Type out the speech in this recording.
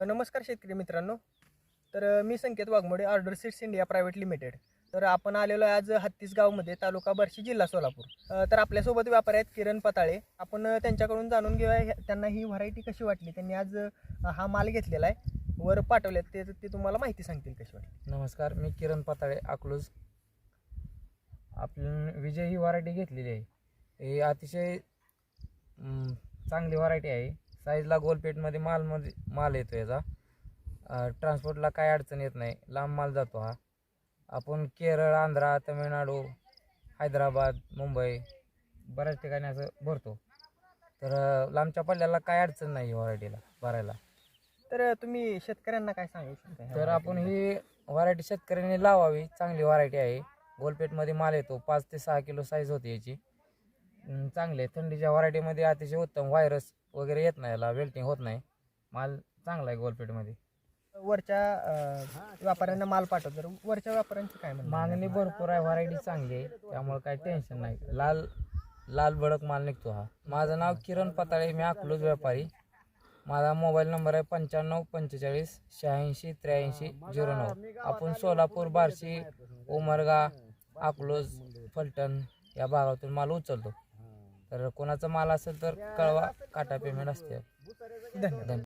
नमस्कार शेतकरी मित्रांनो. तर मी Sanket Waghmode order seats India private limited. तर आपण आलेलो आहे आज हत्तीस गावमध्ये तालुका बार्शी जिल्हा सोलापूर. तर आपल्यासोबत व्यापारी आहेत किरण पताळे. आपण त्यांच्याकडून जाणून घेऊया त्यांना ही व्हरायटी कशी वाटली? त्यांनी आज हा माल घेतलेला आहे. वर पाठवले ते ते तुम्हाला माहिती सांगतील कशी वाटली. नमस्कार मी किरण पाताळे अकलूज. आपण विजय ही व्हरायटी घेतलेली आहे. ही अतिशय चांगली व्हरायटी आहे. साईजला गोलपेटमध्ये मालमध्ये माल येतो याचा. ट्रान्सपोर्टला काय अडचण येत नाही. लांब माल जातो हा. आपण केरळ आंध्रा तमिळनाडू हैदराबाद मुंबई बऱ्याच ठिकाणी असं भरतो. तर लांबच्या पल्ल्याला काय अडचण नाही व्हरायटीला भरायला? तर तुम्ही शेतकऱ्यांना काय सांगू शकता तर आपण ही व्हरायटी शेतकऱ्यांनी लावावी. चांगली व्हरायटी आहे. गोलपेटमध्ये माल येतो. पाच ते सहा किलो साईज होते याची. अं, चांगली थंडीच्या व्हरायटीमध्ये अतिशय उत्तम व्हायरस वगैरे येत नाही याला वेल्टिंग होत नाही. माल चांगला आहे गोलपेटमध्ये वरच्या अ, व्यापाऱ्यांना माल पाठवतो तर वरच्या व्यापाऱ्यांचं काय म्हणणं? आहे? मागणी भरपूर आहे व्हरायटी चांगली आहे. त्यामुळे काही टेन्शन नाही. लाल लाल भडक माल निघतो हा. माझं नाव किरण पताळे मी अकलूज व्यापारी. माझा मोबाईल नंबर आहे पंच्याण्णव पंचेचाळीस शहाऐंशी त्र्याऐंशी झिरो नऊ. आपण सोलापूर बार्शी उमरगा अकलूज फलटण या भागातून माल उचलतो. तर कोणाचा माल असेल तर कळवा काटा पेमेंट असते. धन्यवाद.